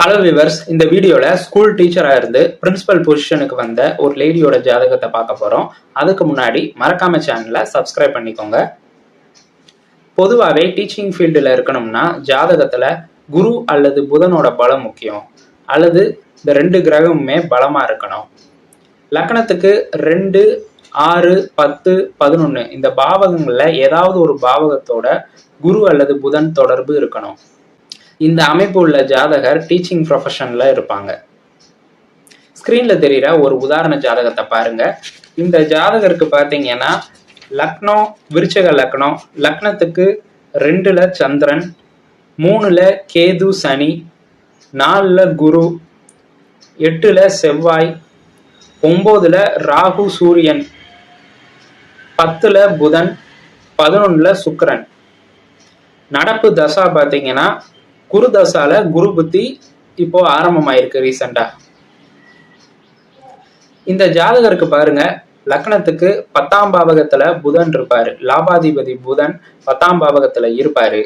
Hello viewers இந்த வீடியோல school டீச்சராக இருந்து பிரின்சிபல் பொசிஷனுக்கு வந்த ஒரு லேடியோட ஜாதகத்தை பார்க்க போறோம். அதுக்கு முன்னாடி மறக்காம சேனலை சப்ஸ்கிரைப் பண்ணிக்கோங்க. பொதுவாகவே டீச்சிங் ஃபீல்டில் இருக்கணும்னா ஜாதகத்துல குரு அல்லது புதனோட பலம் முக்கியம். அல்லது இந்த ரெண்டு கிரகமுமே பலமா இருக்கணும். லக்னத்துக்கு ரெண்டு ஆறு பத்து பதினொன்று இந்த பாவகங்களில் ஏதாவது ஒரு பாவகத்தோட குரு அல்லது புதன் தொடர்பு இருக்கணும். இந்த அமைப்பு உள்ள ஜாதகர் டீச்சிங் ப்ரொஃபஷன்ல இருப்பாங்க. ஸ்க்ரீனில் தெரிகிற ஒரு உதாரண ஜாதகத்தை பாருங்க. இந்த ஜாதகருக்கு பார்த்தீங்கன்னா லக்னோ விருச்சக லக்னம் லக்னத்துக்கு ரெண்டுல சந்திரன் மூணுல கேது சனி நாலுல குரு எட்டுல செவ்வாய் ஒன்பதுல ராகு சூரியன் பத்துல புதன் பதினொன்னுல சுக்கரன். நடப்பு தசா பார்த்தீங்கன்னா குரு தசால குரு புத்தி இப்போ ஆரம்பமாயிருக்கு ரீசண்டா இந்த ஜாதகருக்கு பாருங்க லக்னத்துக்கு பத்தாம் பாவகத்துல புதன் இருப்பாரு. லாபாதிபதி புதன் பத்தாம் பாவகத்துல இருப்பாரு.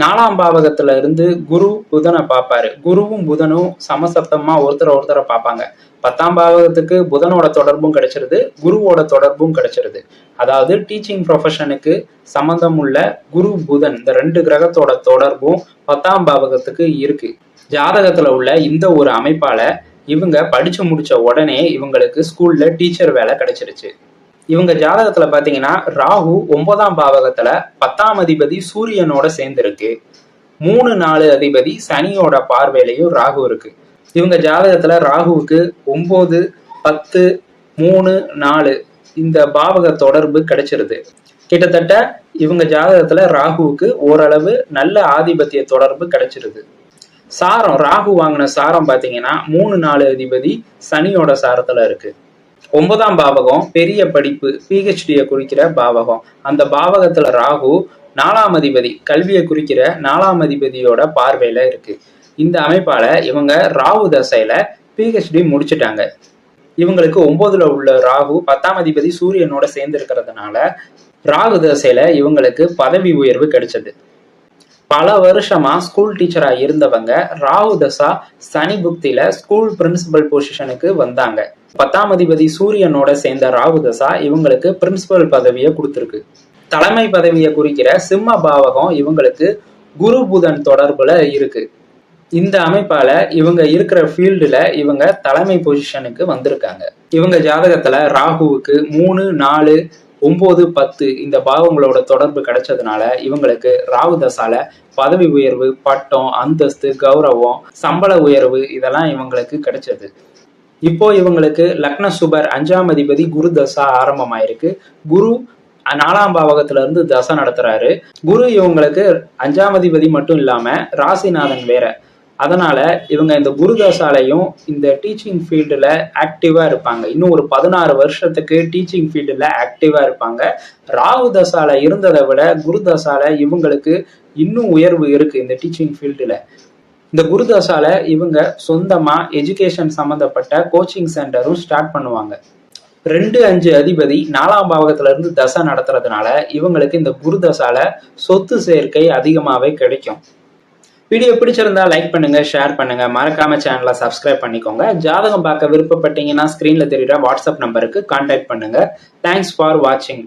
நாலாம் பாவகத்துல இருந்து குரு புதனை பார்ப்பாரு. குருவும் புதனும் சமசப்தமா ஒருத்தர ஒருத்தரை பார்ப்பாங்க. பத்தாம் பாவகத்துக்கு புதனோட தொடர்பும் கிடைச்சிருது குருவோட தொடர்பும் கிடைச்சிருது. அதாவது டீச்சிங் ப்ரொஃபஷனுக்கு சம்பந்தம் உள்ள குரு புதன் இந்த ரெண்டு கிரகத்தோட தொடர்பும் பத்தாம் பாவகத்துக்கு இருக்கு. ஜாதகத்துல உள்ள இந்த ஒரு அமைப்பால இவங்க படிச்சு முடிச்ச உடனே இவங்களுக்கு ஸ்கூல்ல டீச்சர் வேலை கிடைச்சிருச்சு. இவங்க ஜாதகத்துல பாத்தீங்கன்னா ராகு ஒன்பதாம் பாவகத்துல பத்தாம் அதிபதி சூரியனோட சேர்ந்திருக்கு. மூணு நாலு அதிபதி சனியோட பார்வையிலையும் ராகு இருக்கு. இவங்க ஜாதகத்துல ராகுவுக்கு ஒன்பது பத்து மூணு நாலு இந்த பாவக தொடர்பு கிடைச்சிருது. கிட்டத்தட்ட இவங்க ஜாதகத்துல ராகுவுக்கு ஓரளவு நல்ல ஆதிபத்திய தொடர்பு கிடைச்சிருது. சாரம் ராகு வாங்கின சாரம் பாத்தீங்கன்னா மூணு நாலு அதிபதி சனியோட சாரத்துல இருக்கு. ஒன்பதாம் பாவகம் பெரிய படிப்பு பிஹெச்டியை குறிக்கிற பாவகம். அந்த பாவகத்துல ராகு நாலாம் அதிபதி கல்வியை குறிக்கிற நாலாம் அதிபதியோட பார்வையில இருக்கு. இந்த அமைப்பால இவங்க ராகு தசையில பிஹெச்டி முடிச்சிட்டாங்க. இவங்களுக்கு ஒன்பதுல உள்ள ராகு பத்தாம் அதிபதி சூரியனோட சேர்ந்து இருக்கிறதுனால ராகு தசையில இவங்களுக்கு பதவி உயர்வு கிடைச்சது. பல வருஷமா ஸ்கூல் டீச்சரா இருந்தவங்க ராகு தசா சனி புக்தியில ஸ்கூல் பிரின்சிபல் பொசிஷனுக்கு வந்தாங்க. பத்தாம் அதிபதி சூரியனோட சேர்ந்த ராகு தசா இவங்களுக்கு பிரின்சிபல் பதவியை கொடுத்துருக்கு. தலைமை பதவியை குறிக்கிற சிம்ம பாவகம் இவங்களுக்கு குரு புதன் தொடர்புல இருக்கு. இந்த அமைப்பால இவங்க இருக்கிற ஃபீல்டுல இவங்க தலைமை பொசிஷனுக்கு வந்திருக்காங்க. இவங்க ஜாதகத்துல ராகுவுக்கு மூணு நாலு ஒன்பது பத்து இந்த பாவங்களோட தொடர்பு கிடைச்சதுனால இவங்களுக்கு ராகு தசால பதவி உயர்வு பட்டம் அந்தஸ்து கௌரவம் சம்பள உயர்வு இதெல்லாம் இவங்களுக்கு கிடைச்சது. இப்போ இவங்களுக்கு லக்ன சுபர் அஞ்சாம் அதிபதி குரு தசா ஆரம்பமாயிருக்கு. குரு நாலாம் பாவகத்துல இருந்து தசை நடத்துறாரு. குரு இவங்களுக்கு அஞ்சாம் அதிபதி மட்டும் இல்லாம ராசிநாதன் வேற. அதனால இவங்க இந்த குரு தசாலையும் இந்த டீச்சிங் ஃபீல்டில் ஆக்டிவாக இருப்பாங்க. இன்னும் ஒரு பதினாறு வருஷத்துக்கு டீச்சிங் ஃபீல்டில் ஆக்டிவாக இருப்பாங்க. ராகு தசால இருந்ததை விட குரு தசால இவங்களுக்கு இன்னும் உயர்வு இருக்கு இந்த டீச்சிங் ஃபீல்டில் இந்த குருதாசால இவங்க சொந்தமா எஜுகேஷன் சம்மந்தப்பட்ட கோச்சிங் சென்டரும் ஸ்டார்ட் பண்ணுவாங்க. ரெண்டு அஞ்சு அதிபதி நாலாம் பாவகத்துல இருந்து தசை நடத்துறதுனால இவங்களுக்கு இந்த குரு தசால சொத்து சேர்க்கை அதிகமாகவே கிடைக்கும். வீடியோ பிடிச்சிருந்தா லைக் பண்ணுங்க ஷேர் பண்ணுங்க. மறக்காம சேனலை சப்ஸ்கிரைப் பண்ணிக்கோங்க. ஜாதகம் பார்க்க விருப்பப்பட்டீங்கன்னா ஸ்கிரீன்ல தெரியுற வாட்ஸ்அப் நம்பருக்கு கான்டாக்ட் பண்ணுங்க. தேங்க்ஸ் ஃபார் வாட்சிங்